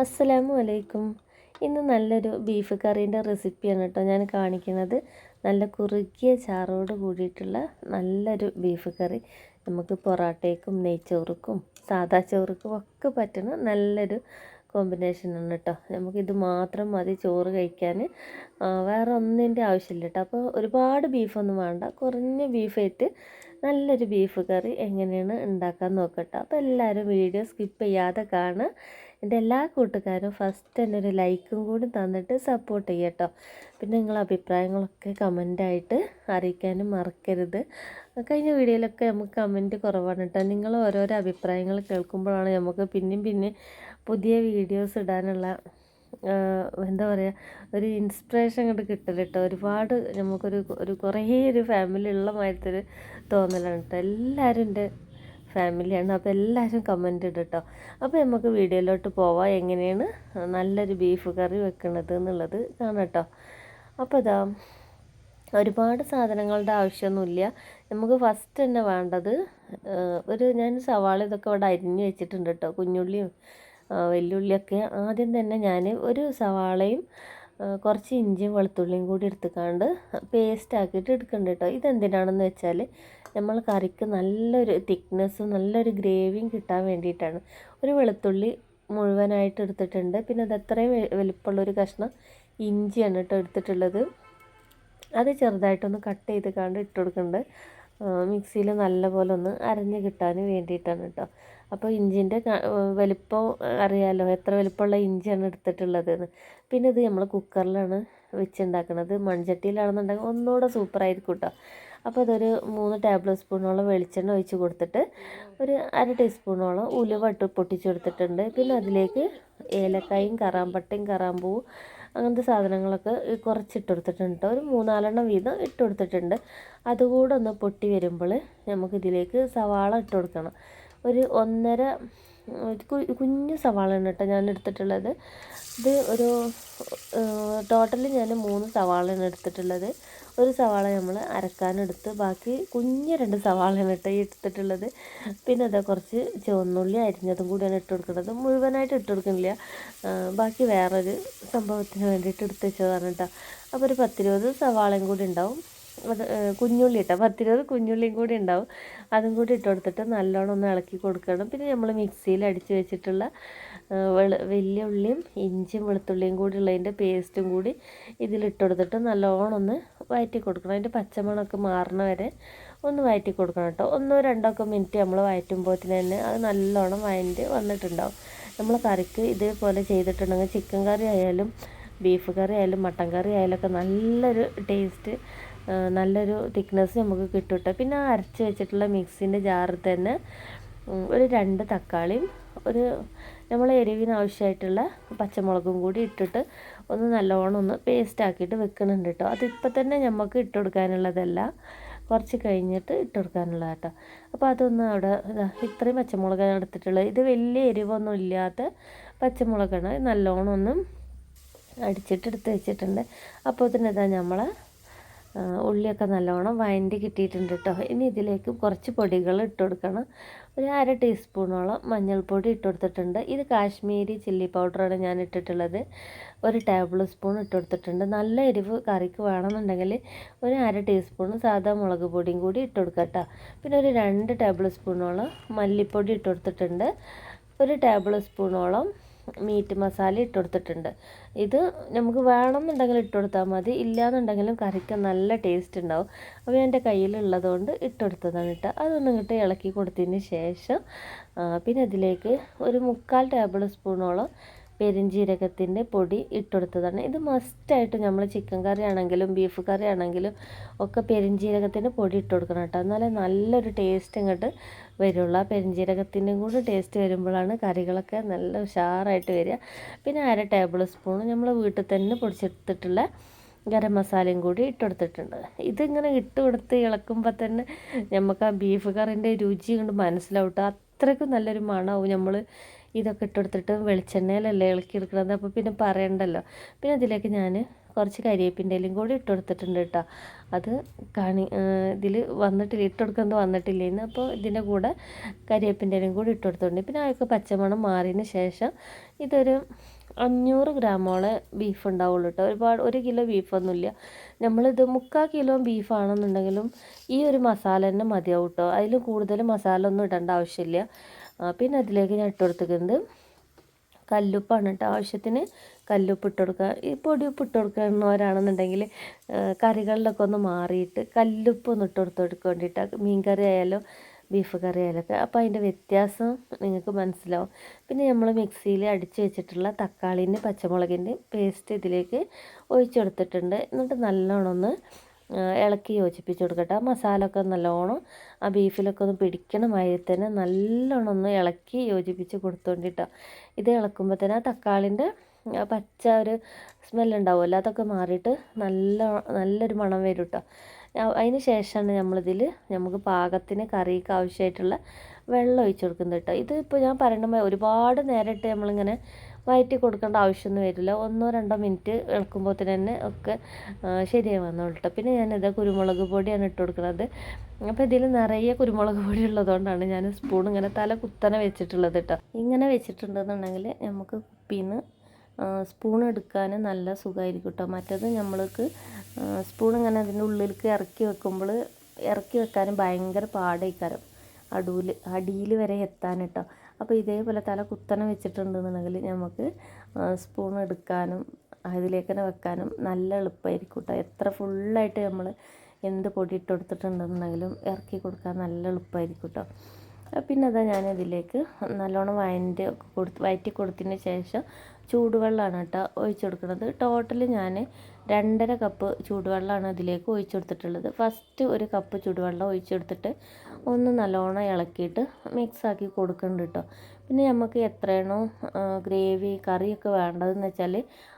അസ്സലാമു അലൈക്കും. ഇന്ന് നല്ലൊരു ബീഫ് കറീന്റെ റെസിപ്പിയാണ് കേട്ടോ ഞാൻ കാണിക്കുന്നത്. നല്ല കുറുക്കിയ ചാറോട് കൂടിയിട്ടുള്ള നല്ലൊരു ബീഫ് കറി. നമുക്ക് പൊറാട്ടയ്ക്കും നെയ്ച്ചോറുക്കും സാദാ ചോറുക്കും ഒക്കെ പറ്റുന്ന നല്ലൊരു കോമ്പിനേഷനാണ് കേട്ടോ. നമുക്കിത് മാത്രം മതി ചോറ് കഴിക്കാൻ. വേറെ ഒന്നിന്റെ ആവശ്യമില്ല കേട്ടോ. അപ്പോൾ ഒരുപാട് ബീഫൊന്നും വേണ്ട. കുറഞ്ഞ ബീഫായിട്ട് നല്ലൊരു ബീഫ് കറി എങ്ങനെയാണ് ഉണ്ടാക്കാൻ നോക്കട്ടോ. അപ്പോൾ എല്ലാവരും വീഡിയോ സ്കിപ്പ് ചെയ്യാതെ കാണുക. എന്റെ എല്ലാ കൂട്ടുകാരും ഫസ്റ്റ് തന്നെ ഒരു ലൈക്കും കൂടി തന്നിട്ട് സപ്പോർട്ട് ചെയ്യട്ടോ പിന്നെ നിങ്ങളെ അഭിപ്രായങ്ങളൊക്കെ കമന്റായിട്ട് അറിയിക്കാനും മറക്കരുത്. കഴിഞ്ഞ വീഡിയോയിലൊക്കെ നമുക്ക് കമന്റ് കുറവാണ് കേട്ടോ നിങ്ങൾ ഓരോരോ അഭിപ്രായങ്ങൾ കേൾക്കുമ്പോഴാണ് നമുക്ക് പിന്നെയും പിന്നെ പുതിയ വീഡിയോസ് ഇടാനുള്ള എന്താ പറയുക ഒരു ഇൻസ്പിറേഷൻ അങ്ങോട്ട് കിട്ടൽ കേട്ടോ ഒരുപാട് നമുക്കൊരു ഒരു കുറേ ഒരു ഫാമിലി ഉള്ള മാതിരത്തൊരു തോന്നലാണ് കേട്ടോ എല്ലാവരും എന്റെ ഫാമിലിയാണ്. അപ്പോൾ എല്ലാവരും കമന്റ് ഇടും കേട്ടോ അപ്പോൾ നമുക്ക് വീഡിയോയിലോട്ട് പോവാം. എങ്ങനെയാണ് നല്ലൊരു ബീഫ് കറി വെക്കുന്നത് എന്നുള്ളത് കാണട്ടോ. അപ്പോൾ അതാ ഒരുപാട് സാധനങ്ങളുടെ ആവശ്യമൊന്നുമില്ല. നമുക്ക് ഫസ്റ്റ് തന്നെ വേണ്ടത് ഒരു ഞാൻ സവാള ഇതൊക്കെ ഇവിടെ അരിഞ്ഞ് വെച്ചിട്ടുണ്ട് കേട്ടോ. കുഞ്ഞുള്ളിയും വെല്ലുള്ളിയൊക്കെ. ആദ്യം തന്നെ ഞാൻ ഒരു സവാളയും കുറച്ച് ഇഞ്ചിയും വെളുത്തുള്ളിയും കൂടി എടുത്തുക്കാണ്ട് പേസ്റ്റ് ആക്കിയിട്ട് എടുക്കുന്നുണ്ട് കേട്ടോ. ഇതെന്തിനാണെന്ന് വെച്ചാൽ നമ്മൾ കറിക്ക് നല്ലൊരു തിക്നെസ്സും നല്ലൊരു ഗ്രേവിയും കിട്ടാൻ വേണ്ടിയിട്ടാണ്. ഒരു വെളുത്തുള്ളി മുഴുവനായിട്ട് എടുത്തിട്ടുണ്ട്. പിന്നെ അത് അത്രയും വലിപ്പമുള്ളൊരു കഷ്ണം ഇഞ്ചിയാണ് കേട്ടോ എടുത്തിട്ടുള്ളത്. അത് ചെറുതായിട്ടൊന്ന് കട്ട് ചെയ്ത് കണ്ട് ഇട്ട് കൊടുക്കുന്നുണ്ട് മിക്സിയിൽ നല്ലപോലെ ഒന്ന് അരഞ്ഞ് കിട്ടാൻ വേണ്ടിയിട്ടാണ് കേട്ടോ. അപ്പോൾ ഇഞ്ചിന്റെ വലിപ്പം അറിയാമല്ലോ എത്ര വലിപ്പമുള്ള ഇഞ്ചിയാണ് എടുത്തിട്ടുള്ളതെന്ന്. പിന്നെ ഇത് നമ്മൾ കുക്കറിലാണ് വെച്ചുണ്ടാക്കുന്നത് മൺചട്ടിയിലാണെന്നുണ്ടെങ്കിൽ ഒന്നുകൂടെ സൂപ്പറായിരിക്കും കേട്ടോ. അപ്പോൾ അതൊരു മൂന്ന് ടേബിൾ സ്പൂണോളം വെളിച്ചെണ്ണ ഒഴിച്ച് കൊടുത്തിട്ട് ഒരു അര ടീസ്പൂണോളം ഉലുവ ഇട്ട് പൊട്ടിച്ചെടുത്തിട്ടുണ്ട് പിന്നെ അതിലേക്ക് ഏലക്കായും കറാമ്പട്ടയും കറാമ്പൂവും അങ്ങനത്തെ സാധനങ്ങളൊക്കെ കുറച്ചിട്ട് കൊടുത്തിട്ടുണ്ട് ഒരു മൂന്നാലെണ്ണം വീതം ഇട്ട് കൊടുത്തിട്ടുണ്ട്. അതുകൂടെ ഒന്ന് പൊട്ടി വരുമ്പോൾ നമുക്കിതിലേക്ക് സവാള ഇട്ട് കൊടുക്കണം. ഒരു ഒന്നര കുഞ്ഞു സവാളയാണ് കേട്ടോ ഞാൻ എടുത്തിട്ടുള്ളത്. ഇത് ഒരു ടോട്ടലി ഞാൻ മൂന്ന് സവാളയാണ് എടുത്തിട്ടുള്ളത്. ഒരു സവാള നമ്മൾ അരക്കാനെടുത്ത്. ബാക്കി കുഞ്ഞു രണ്ട് സവാളയാണ് കേട്ടോ ഈ എടുത്തിട്ടുള്ളത്. പിന്നെ അതാ കുറച്ച് ചുവന്നുള്ളി അരിഞ്ഞതും കൂടിയാണ് ഇട്ട് കൊടുക്കുന്നത്. മുഴുവനായിട്ട് ഇട്ട് കൊടുക്കുന്നില്ല. ബാക്കി വേറൊരു സംഭവത്തിന് വേണ്ടിയിട്ട് എടുത്ത് വെച്ചതാണ് കേട്ടോ. അപ്പോൾ ഒരു പത്തിരുപത് സവാളയും കൂടി ഉണ്ടാവും. അത് കുഞ്ഞുള്ളി ഇട്ടാൽ പത്തിരുപത് കുഞ്ഞുള്ളിയും കൂടി ഉണ്ടാവും. അതും കൂടി ഇട്ട് കൊടുത്തിട്ട് നല്ലോണം ഒന്ന് ഇളക്കി കൊടുക്കണം. പിന്നെ നമ്മൾ മിക്സിയിൽ അടിച്ച് വെച്ചിട്ടുള്ള വലിയ ഉള്ളിയും ഇഞ്ചിയും വെളുത്തുള്ളിയും കൂടി ഉള്ളതിന്റെ പേസ്റ്റും കൂടി ഇതിലിട്ട് കൊടുത്തിട്ട് നല്ലോണം ഒന്ന് വയറ്റി കൊടുക്കണം. അതിന്റെ പച്ചമണമൊക്കെ മാറണ വരെ ഒന്ന് വയറ്റി കൊടുക്കണം കേട്ടോ. ഒന്നോ രണ്ടോ ഒക്കെ മിനിറ്റ് നമ്മൾ വഴറ്റുമ്പോഴത്തിന് തന്നെ അത് നല്ലോണം വഴറ്റി വന്നിട്ടുണ്ടാവും. നമ്മൾ കറിക്ക് ഇതേപോലെ ചെയ്തിട്ടുണ്ടെങ്കിൽ ചിക്കൻ കറി ആയാലും ബീഫ് കറി ആയാലും മട്ടൻ കറി ആയാലും ഒക്കെ നല്ലൊരു ടേസ്റ്റ് നല്ലൊരു തിക്നെസ് നമുക്ക് കിട്ടും പിന്നെ അരച്ച് വെച്ചിട്ടുള്ള മിക്സിന്റെ ജാറിൽ തന്നെ ഒരു രണ്ട് തക്കാളിയും ഒരു നമ്മൾ എരിവിന് ആവശ്യമായിട്ടുള്ള പച്ചമുളകും കൂടി ഇട്ടിട്ട് ഒന്ന് നല്ലോണം ഒന്ന് പേസ്റ്റ് ആക്കിയിട്ട് വെക്കുന്നുണ്ട് കേട്ടോ അതിപ്പോൾ തന്നെ നമുക്ക് ഇട്ട് കൊടുക്കാനുള്ളതല്ല കുറച്ച് കഴിഞ്ഞിട്ട് ഇട്ട് കൊടുക്കാനുള്ളത് കേട്ടോ അപ്പോൾ അതൊന്ന് അവിടെ ഇത്രയും പച്ചമുളകാണ് എടുത്തിട്ടുള്ളത്. ഇത് വലിയ എരിവൊന്നും ഇല്ലാത്ത പച്ചമുളകാണ്. നല്ലോണം ഒന്നും അടിച്ചിട്ട് എടുത്ത് വെച്ചിട്ടുണ്ട്. അപ്പോൾ തന്നെ ഇതാ നമ്മളെ ഉള്ളിയൊക്കെ നല്ലോണം വഴണ്ടി കിട്ടിയിട്ടുണ്ട് കേട്ടോ ഇനി ഇതിലേക്ക് കുറച്ച് പൊടികൾ ഇട്ട് കൊടുക്കണം. ഒരു അര ടീസ്പൂണോളം മഞ്ഞൾപ്പൊടി ഇട്ട് കൊടുത്തിട്ടുണ്ട്. ഇത് കാശ്മീരി ചില്ലി പൗഡറാണ് ഞാൻ ഇട്ടിട്ടുള്ളത്. ഒരു ടേബിൾ സ്പൂൺ ഇട്ട് കൊടുത്തിട്ടുണ്ട്. നല്ല എരിവ് കറിക്ക് വേണമെന്നുണ്ടെങ്കിൽ ഒരു അര ടീസ്പൂൺ സാധാ മുളക് പൊടിയും കൂടി ഇട്ട് കൊടുക്കുക കേട്ടോ പിന്നെ ഒരു രണ്ട് ടേബിൾ സ്പൂണോളം മല്ലിപ്പൊടി ഇട്ട് കൊടുത്തിട്ടുണ്ട്. ഒരു ടേബിൾ സ്പൂണോളം മീറ്റ് മസാല ഇട്ട് കൊടുത്തിട്ടുണ്ട്. ഇത് നമുക്ക് വേണമെന്നുണ്ടെങ്കിൽ ഇട്ട് കൊടുത്താൽ മതി. ഇല്ലയെന്നുണ്ടെങ്കിലും കറിക്ക് നല്ല ടേസ്റ്റ് ഉണ്ടാവും. അപ്പോൾ എന്റെ കയ്യിലുള്ളതുകൊണ്ട് ഇട്ട് കൊടുത്തതാണ് കേട്ടോ. അതൊന്നും ഇങ്ങോട്ട് ഇളക്കി കൊടുത്തതിന് ശേഷം പിന്നെ അതിലേക്ക് ഒരു മുക്കാൽ ടേബിൾ സ്പൂണോളം പെരിഞ്ജീരകത്തിന്റെ പൊടി ഇട്ടുകൊടുത്തതാണ്. ഇത് മസ്റ്റായിട്ട് നമ്മൾ ചിക്കൻ കറി ആണെങ്കിലും ബീഫ് കറി ആണെങ്കിലും ഒക്കെ പെരിഞ്ജീരകത്തിന്റെ പൊടി ഇട്ട് കൊടുക്കണം കേട്ടോ. എന്നാലേ നല്ലൊരു ടേസ്റ്റ് ഇങ്ങോട്ട് വരുള്ളൂ. ആ പെരിഞ്ജീരകത്തിന്റെയും കൂടെ ടേസ്റ്റ് വരുമ്പോഴാണ് കറികളൊക്കെ നല്ല ഉഷാറായിട്ട് വരിക. പിന്നെ അര ടേബിൾ സ്പൂൺ നമ്മൾ വീട്ടിൽ തന്നെ പൊടിച്ചെടുത്തിട്ടുള്ള ഗരം മസാലയും കൂടി ഇട്ടുകൊടുത്തിട്ടുണ്ട്. ഇതിങ്ങനെ ഇട്ട് കൊടുത്ത് ഇളക്കുമ്പോൾ തന്നെ നമുക്ക് ആ ബീഫ് കറിന്റെ രുചി കൊണ്ട് മനസ്സിലാവട്ടെ അത്രയ്ക്കും നല്ലൊരു മണമാവും നമ്മൾ ഇതൊക്കെ ഇട്ടെടുത്തിട്ട് വെളിച്ചെണ്ണയിലല്ലേ ഇളക്കി എടുക്കുന്നത് അപ്പോൾ പിന്നെ പറയണ്ടല്ലോ. പിന്നെ അതിലേക്ക് ഞാൻ കുറച്ച് കരിയേപ്പിന്റെ കൂടി ഇട്ട് കൊടുത്തിട്ടുണ്ട് കേട്ടോ. അത് കാണി ഇതിൽ വന്നിട്ടില്ല ഇട്ട് കൊടുക്കുന്നത് വന്നിട്ടില്ലേന്ന്. അപ്പോൾ ഇതിന്റെ കൂടെ കരിയേപ്പിന്റെ കൂടി ഇട്ട് കൊടുത്തിട്ടുണ്ട് പിന്നെ അതൊക്കെ പച്ചമണം മാറിയതിന് ശേഷം ഇതൊരു അഞ്ഞൂറ് ഗ്രാമോളം ബീഫ് ഉണ്ടാവുള്ളൂ കേട്ടോ. ഒരുപാട് ഒരു കിലോ ബീഫൊന്നുമില്ല. നമ്മളിത് മുക്കാൽ കിലോ ബീഫാണെന്നുണ്ടെങ്കിലും ഈ ഒരു മസാല തന്നെ മതിയാവും കേട്ടോ. അതിൽ കൂടുതൽ മസാല ഒന്നും ഇടേണ്ട ആവശ്യമില്ല. പിന്നെ അതിലേക്ക് ഞാൻ ഇട്ട് കൊടുത്തിരിക്കുന്നത് കല്ലുപ്പാണ് കേട്ടോ. ആവശ്യത്തിന് കല്ലുപ്പ് ഇട്ട് കൊടുക്കുക. ഈ പൊടിയുപ്പ് ഇട്ട് കൊടുക്കുന്നവരാണെന്നുണ്ടെങ്കിൽ കറികളിലൊക്കെ ഒന്ന് മാറിയിട്ട് കല്ലുപ്പ് ഒന്ന് ഇട്ട് കൊടുത്ത് വേണ്ടിയിട്ട് മീൻ കറി ആയാലും ബീഫ് കറി ആയാലൊക്കെ അപ്പോൾ അതിന്റെ വ്യത്യാസം നിങ്ങൾക്ക് മനസ്സിലാവും. പിന്നെ നമ്മൾ മിക്സിയിൽ അടിച്ച് വെച്ചിട്ടുള്ള തക്കാളിന്റെ പച്ചമുളകിന്റെ പേസ്റ്റ് ഇതിലേക്ക് ഒഴിച്ചെടുത്തിട്ടുണ്ട് എന്നിട്ട് നല്ലോണം ഒന്ന് ഇളക്കി യോജിപ്പിച്ച് കൊടുക്കട്ടെ. ആ മസാല ഒക്കെ നല്ലോണം ആ ബീഫിലൊക്കെ ഒന്ന് പിടിക്കണ മാതിരി തന്നെ നല്ലോണം ഒന്ന് ഇളക്കി യോജിപ്പിച്ച് കൊടുത്തോണ്ടിട്ടോ. ഇത് ഇളക്കുമ്പോൾ തന്നെ ആ തക്കാളിന്റെ പച്ച ഒരു സ്മെല്ലുണ്ടാവുമല്ലോ അതൊക്കെ മാറിയിട്ട് നല്ല നല്ലൊരു മണം വരും കേട്ടോ അതിന് ശേഷമാണ് നമ്മളിതിൽ നമുക്ക് പാകത്തിന് കറിക്ക് ആവശ്യമായിട്ടുള്ള വെള്ളം ഒഴിച്ച് കൊടുക്കുന്നത് കേട്ടോ. ഇത് ഞാൻ പറയണ ഒരുപാട് നേരിട്ട് നമ്മളിങ്ങനെ വയറ്റി കൊടുക്കേണ്ട ആവശ്യമൊന്നും വരില്ല. ഒന്നോ രണ്ടോ മിനിറ്റ് ഇളക്കുമ്പോൾ തന്നെ ഒക്കെ ശരിയായി കേട്ടോ പിന്നെ ഞാനിത് കുരുമുളക് പൊടിയാണ് ഇട്ട് കൊടുക്കുന്നത്. അപ്പോൾ ഇതിൽ നിറയെ കുരുമുളക് പൊടി ഉള്ളതുകൊണ്ടാണ് ഞാൻ സ്പൂൺ ഇങ്ങനെ തല കുത്തനെ വെച്ചിട്ടുള്ളത് കേട്ടോ ഇങ്ങനെ വെച്ചിട്ടുണ്ടെന്നുണ്ടെങ്കിൽ നമുക്ക് കുപ്പിന്ന് സ്പൂൺ എടുക്കാൻ നല്ല സുഖമായിരിക്കും കേട്ടോ മറ്റത് നമ്മൾക്ക് സ്പൂൺ ഇങ്ങനെ അതിന്റെ ഉള്ളിലേക്ക് ഇറക്കി വെക്കുമ്പോൾ ഇറക്കി വെക്കാനും ഭയങ്കര പാടായിക്കാരം അടൂൽ അടിയിൽ വരെ എത്താൻ കേട്ടോ അപ്പോൾ ഇതേപോലെ തല കുത്തനെ വെച്ചിട്ടുണ്ടെന്നുണ്ടെങ്കിൽ നമുക്ക് സ്പൂൺ എടുക്കാനും അതിലേക്ക് തന്നെ വെക്കാനും നല്ല എളുപ്പമായിരിക്കും കേട്ടോ എത്ര ഫുള്ളായിട്ട് നമ്മൾ എന്ത് പൊടി ഇട്ട് കൊടുത്തിട്ടുണ്ടെന്നുണ്ടെങ്കിലും ഇറക്കി കൊടുക്കാൻ നല്ല എളുപ്പമായിരിക്കും കേട്ടോ പിന്നെ അതാ ഞാനിതിലേക്ക് നല്ലോണം വയന്റെ കൊടുത്ത് വയറ്റി കൊടുത്തതിന് ശേഷം ചൂടുവെള്ളമാണ് കേട്ടോ ഒഴിച്ചു കൊടുക്കുന്നത് ടോട്ടൽ ഞാൻ രണ്ടര കപ്പ് ചൂടുവെള്ളമാണ് ഇതിലേക്ക് ഒഴിച്ചു കൊടുത്തിട്ടുള്ളത് ഫസ്റ്റ് ഒരു കപ്പ് ചൂടുവെള്ളം ഒഴിച്ചെടുത്തിട്ട് ഒന്ന് നല്ലോണം ഇളക്കിയിട്ട് മിക്സാക്കി കൊടുക്കുന്നുണ്ട് കേട്ടോ പിന്നെ നമുക്ക് എത്രയാണോ ഗ്രേവി കറിയൊക്കെ വേണ്ടതെന്ന് വെച്ചാൽ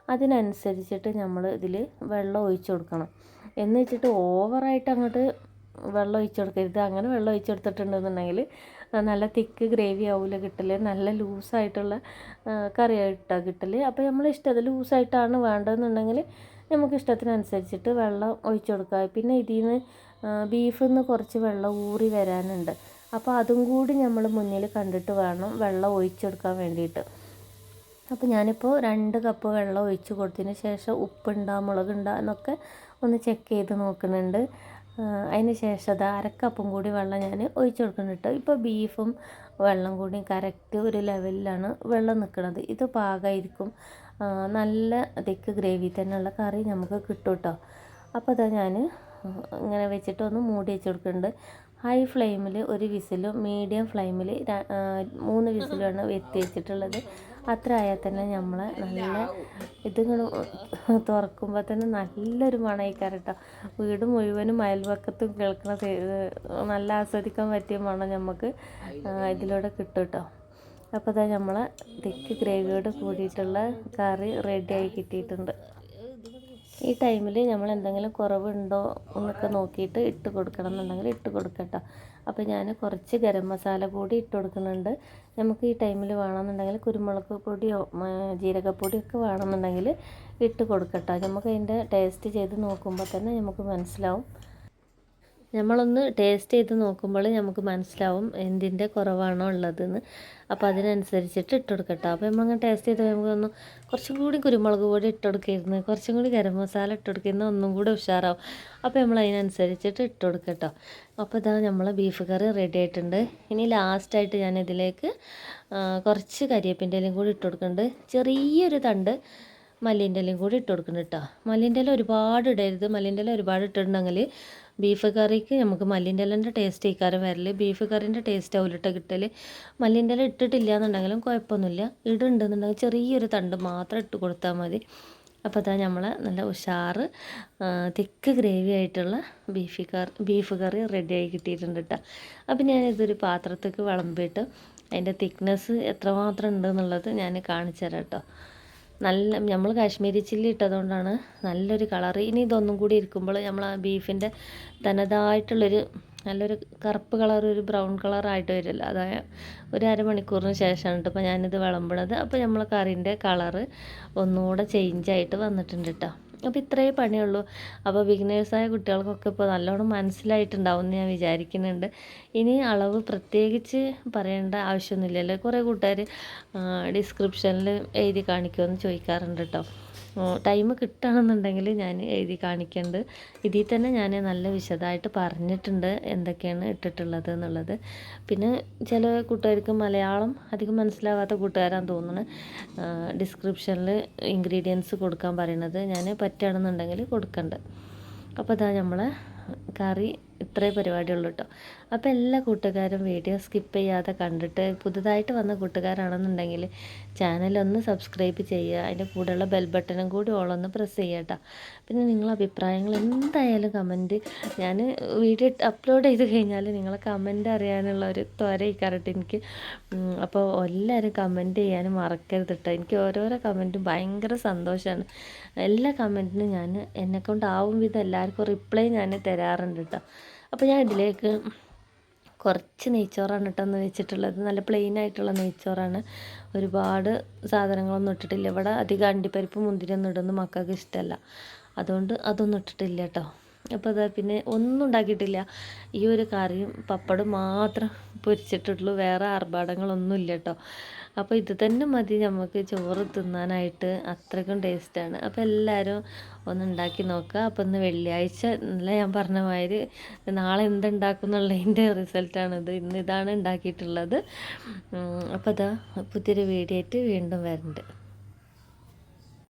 അതിനനുസരിച്ചിട്ട് നമ്മൾ ഇതിൽ വെള്ളം ഒഴിച്ചു കൊടുക്കണം. എന്ന് വെച്ചിട്ട് ഓവറായിട്ട് അങ്ങോട്ട് വെള്ളം ഒഴിച്ചു കൊടുക്കരുത്. അങ്ങനെ വെള്ളം ഒഴിച്ചു കൊടുത്തിട്ടുണ്ടെന്നുണ്ടെങ്കിൽ നല്ല തിക്ക് ഗ്രേവി ആവില്ല കിട്ടൽ നല്ല ലൂസായിട്ടുള്ള കറിയായിട്ടാണ് കിട്ടൽ അപ്പോൾ നമ്മൾ ഇഷ്ടം ലൂസായിട്ടാണ് വേണ്ടതെന്നുണ്ടെങ്കിൽ നമുക്ക് ഇഷ്ടത്തിനനുസരിച്ചിട്ട് വെള്ളം ഒഴിച്ചു കൊടുക്കുക. പിന്നെ ഇതിൽ നിന്ന് ബീഫിൽ നിന്ന് കുറച്ച് വെള്ളം ഊറി വരാനുണ്ട്. അപ്പോൾ അതും കൂടി നമ്മൾ മുന്നിൽ കണ്ടിട്ട് വേണം വെള്ളം ഒഴിച്ചെടുക്കാൻ വേണ്ടിയിട്ട്. അപ്പോൾ ഞാനിപ്പോൾ രണ്ട് കപ്പ് വെള്ളം ഒഴിച്ച് കൊടുത്തതിന് ശേഷം ഉപ്പുണ്ടോ മുളകുണ്ടാ എന്നൊക്കെ ഒന്ന് ചെക്ക് ചെയ്ത് നോക്കുന്നുണ്ട്. അതിന് ശേഷം അത് അരക്കപ്പും കൂടി വെള്ളം ഞാൻ ഒഴിച്ചു കൊടുക്കുന്നുണ്ട്. ഇപ്പോൾ ബീഫും വെള്ളം കൂടി കറക്റ്റ് ഒരു ലെവലിലാണ് വെള്ളം നിൽക്കുന്നത് ഇത് പാകമായിരിക്കും നല്ല തിക്ക് ഗ്രേവി തന്നെയുള്ള കറി നമുക്ക് കിട്ടും കേട്ടോ അപ്പോൾ അതാ ഞാൻ ഇങ്ങനെ വെച്ചിട്ട് ഒന്ന് മൂടി വെച്ച് കൊടുക്കുന്നുണ്ട്. ഹൈ ഫ്ലെയിമിൽ ഒരു വിസിലും മീഡിയം ഫ്ലെയിമിൽ മൂന്ന് വിസിലുമാണ് വെത്തി വെച്ചിട്ടുള്ളത്. അത്ര ആയാൽ തന്നെ നമ്മൾ നല്ല ഇതുങ്ങൾ തുറക്കുമ്പോൾ തന്നെ നല്ലൊരു മണയിക്കാറ് കേട്ടോ വീട് മുഴുവനും അയൽവക്കത്തും കേൾക്കുന്ന നല്ല ആസ്വദിക്കാൻ പറ്റിയ മണം നമുക്ക് ഇതിലൂടെ കിട്ടും കേട്ടോ അപ്പോൾ അതാ നമ്മളെ തിക്ക് ഗ്രേവിയോട് കൂടിയിട്ടുള്ള കറി റെഡിയായി കിട്ടിയിട്ടുണ്ട്. ഈ ടൈമിൽ നമ്മൾ എന്തെങ്കിലും കുറവുണ്ടോ എന്നൊക്കെ നോക്കിയിട്ട് ഇട്ട് കൊടുക്കണം എന്നുണ്ടെങ്കിൽ ഇട്ട് കൊടുക്കട്ടോ. അപ്പോൾ ഞാൻ കുറച്ച് ഗരം മസാല കൂടി ഇട്ട് കൊടുക്കുന്നുണ്ട്. നമുക്ക് ഈ ടൈമിൽ വേണമെന്നുണ്ടെങ്കിൽ കുരുമുളക് പൊടിയോ ജീരകപ്പൊടിയൊക്കെ വേണമെന്നുണ്ടെങ്കിൽ ഇട്ട് കൊടുക്കട്ടോ. നമുക്ക് അതിന്റെ ടേസ്റ്റ് ചെയ്ത് നോക്കുമ്പോൾ തന്നെ നമുക്ക് മനസ്സിലാവും. നമ്മളൊന്ന് ടേസ്റ്റ് ചെയ്ത് നോക്കുമ്പോൾ നമുക്ക് മനസ്സിലാവും എന്തിന്റെ കുറവാണോ ഉള്ളതെന്ന്. അപ്പോൾ അതിനനുസരിച്ചിട്ട് ഇട്ട് കൊടുക്കട്ടോ. അപ്പോൾ നമ്മളങ്ങനെ ടേസ്റ്റ് ചെയ്ത് നമുക്ക് ഒന്ന് കുറച്ചും കൂടി കുരുമുളക് പൊടി ഇട്ട് കൊടുക്കരുന്ന് കുറച്ചും കൂടി ഗരം മസാല ഇട്ട് കൊടുക്കുന്ന ഒന്നും കൂടി ഉഷാറാവും. അപ്പോൾ നമ്മൾ അതിനനുസരിച്ചിട്ട് ഇട്ട് കൊടുക്കട്ടോ. അപ്പോൾ ഇതാ നമ്മൾ ബീഫ് കറി റെഡി ആയിട്ടുണ്ട്. ഇനി ലാസ്റ്റായിട്ട് ഞാൻ ഇതിലേക്ക് കുറച്ച് കരിയേപ്പിന്റെ കൂടി ഇട്ട് കൊടുക്കുന്നുണ്ട്. ചെറിയൊരു തണ്ട് മല്ലിന്റെ ഇലയും കൂടി ഇട്ട് കൊടുക്കുന്നുണ്ട് കേട്ടോ മല്ലിന്റെ ഇല ഒരുപാട് ഇടരുത്. മല്ലിന്റെ ഇല ഒരുപാട് ഇട്ടിട്ടുണ്ടെങ്കിൽ ബീഫ് കറിക്ക് നമുക്ക് മല്ലിന്റെ ഇലന്റെ ടേസ്റ്റ് ഇക്കാരം വരൽ. ബീഫ് കറിന്റെ ടേസ്റ്റ് ആവില്ലിട്ട് കിട്ടൽ മല്ലിന്റെ ഇല ഇട്ടിട്ടില്ല എന്നുണ്ടെങ്കിലും കുഴപ്പമൊന്നുമില്ല. ഇടുന്നുണ്ടെന്നുണ്ടെങ്കിൽ ചെറിയൊരു തണ്ട് മാത്രം ഇട്ട് കൊടുത്താൽ മതി. അപ്പോൾ അതാ നമ്മൾ നല്ല ഉഷാറ് തിക്ക് ഗ്രേവി ആയിട്ടുള്ള ബീഫ് കറി ബീഫ് കറി റെഡിയായി കിട്ടിയിട്ടുണ്ട് കേട്ടോ അപ്പോൾ ഞാനിതൊരു പാത്രത്തേക്ക് വിളമ്പിയിട്ട് അതിന്റെ തിക്നെസ് എത്രമാത്രം ഉണ്ടെന്നുള്ളത് ഞാൻ കാണിച്ചു തരാം കേട്ടോ നല്ല നമ്മൾ കാശ്മീരി ചില്ലി ഇട്ടതുകൊണ്ടാണ് നല്ലൊരു കളർ ഇനി ഇതൊന്നും കൂടി ഇരിക്കുമ്പോൾ നമ്മൾ ആ ബീഫിന്റെ തനതായിട്ടുള്ളൊരു നല്ലൊരു കറുപ്പ് കളർ ഒരു ബ്രൗൺ കളറായിട്ട് വരുമല്ലോ അതായത് ഒരു അരമണിക്കൂറിന് ശേഷമാണ് കേട്ടോ അപ്പോൾ ഞാനിത് വിളമ്പണത് അപ്പോൾ നമ്മളെ കറീന്റെ കളറ് ഒന്നുകൂടെ ചേഞ്ചായിട്ട് വന്നിട്ടുണ്ട് കേട്ടോ അപ്പോൾ ഇത്രയേ പണിയുള്ളൂ. അപ്പോൾ ബിഗിനേഴ്സായ കുട്ടികൾക്കൊക്കെ ഇപ്പോൾ നല്ലോണം മനസ്സിലായിട്ടുണ്ടാവും എന്ന് ഞാൻ വിചാരിക്കുന്നുണ്ട്. ഇനി അളവ് പ്രത്യേകിച്ച് പറയേണ്ട ആവശ്യമൊന്നുമില്ലല്ലോ. കുറേ കൂട്ടുകാർ ഡിസ്ക്രിപ്ഷനിൽ എഴുതി കാണിക്കുമെന്ന് ചോദിക്കാറുണ്ട് കേട്ടോ ടൈം കിട്ടുകയാണെന്നുണ്ടെങ്കിൽ ഞാൻ എഴുതി കാണിക്കേണ്ടത് ഇതിൽ തന്നെ ഞാൻ നല്ല വിശദമായിട്ട് പറഞ്ഞിട്ടുണ്ട് എന്തൊക്കെയാണ് ഇട്ടിട്ടുള്ളത് എന്നുള്ളത്. പിന്നെ ചില കൂട്ടുകാർക്ക് മലയാളം അധികം മനസ്സിലാവാത്ത കൂട്ടുകാരാന്ന് തോന്നുന്നു. ഡിസ്ക്രിപ്ഷനിൽ ഇൻഗ്രീഡിയൻസ് കൊടുക്കാൻ പറയുന്നത് ഞാൻ പറ്റുകയാണെന്നുണ്ടെങ്കിൽ കൊടുക്കണ്ട്. അപ്പോൾ ഇതാ നമ്മളെ കറി ഇത്രേ പരിപാടിയുള്ളൂ കേട്ടോ. അപ്പോൾ എല്ലാ കൂട്ടുകാരും വീഡിയോ സ്കിപ്പ് ചെയ്യാതെ കണ്ടിട്ട് പുതുതായിട്ട് വന്ന കൂട്ടുകാരാണെന്നുണ്ടെങ്കിൽ ചാനലൊന്ന് സബ്സ്ക്രൈബ് ചെയ്യുക. അതിന്റെ കൂടെയുള്ള ബെൽ ബട്ടണും കൂടി ഓളൊന്ന് പ്രസ് ചെയ്യട്ടോ പിന്നെ നിങ്ങളുടെ അഭിപ്രായങ്ങൾ എന്തായാലും കമന്റ് ഞാൻ വീഡിയോ അപ്ലോഡ് ചെയ്ത് കഴിഞ്ഞാൽ നിങ്ങളെ കമന്റ് അറിയാനുള്ള ഒരു ത്വര ഇക്കാറട്ടെ എനിക്ക്. അപ്പോൾ എല്ലാവരും കമന്റ് ചെയ്യാനും മറക്കരുത് കേട്ടോ എനിക്ക് ഓരോരോ കമന്റും ഭയങ്കര സന്തോഷമാണ് എല്ലാ കമന്റിനും ഞാൻ എന്നെക്കൊണ്ടാവും വിധം എല്ലാവർക്കും റിപ്ലൈ ഞാൻ തരാറുണ്ട് കേട്ടോ അപ്പോൾ ഞാൻ ഇതിലേക്ക് കുറച്ച് നെയ്ച്ചോറാണ് കേട്ടോ ഒന്ന് വെച്ചിട്ടുള്ളത്. നല്ല പ്ലെയിൻ ആയിട്ടുള്ള നെയ്ച്ചോറാണ്. ഒരുപാട് സാധനങ്ങളൊന്നും ഇട്ടിട്ടില്ല. ഇവിടെ അധികം അണ്ടിപ്പരിപ്പ് മുന്തിരി ഒന്നും ഇടുന്ന മക്കൾക്ക് ഇഷ്ടമല്ല അതുകൊണ്ട് അതൊന്നും ഇട്ടിട്ടില്ല കേട്ടോ. അപ്പോൾ അതാ പിന്നെ ഒന്നും ഉണ്ടാക്കിയിട്ടില്ല. ഈ ഒരു കറിയും പപ്പടും മാത്രം പൊരിച്ചിട്ടുള്ളൂ. വേറെ ആർഭാടങ്ങളൊന്നും ഇല്ല കേട്ടോ അപ്പോൾ ഇത് തന്നെ മതി നമുക്ക് ചോറ് തിന്നാനായിട്ട്. അത്രയ്ക്കും ടേസ്റ്റാണ് അപ്പോൾ എല്ലാവരും ഒന്ന് ഉണ്ടാക്കി നോക്കുക അപ്പോൾ ഇന്ന് വെള്ളിയാഴ്ച ഇന്നലെ ഞാൻ പറഞ്ഞ മാതിരി നാളെ എന്തുണ്ടാക്കും എന്നുള്ളതിന്റെ റിസൾട്ടാണിത് ഇന്ന് ഇതാണ് ഉണ്ടാക്കിയിട്ടുള്ളത്. അപ്പോൾ അതാ പുതിയൊരു വീഡിയോ ആയിട്ട് വീണ്ടും വരുന്നുണ്ട്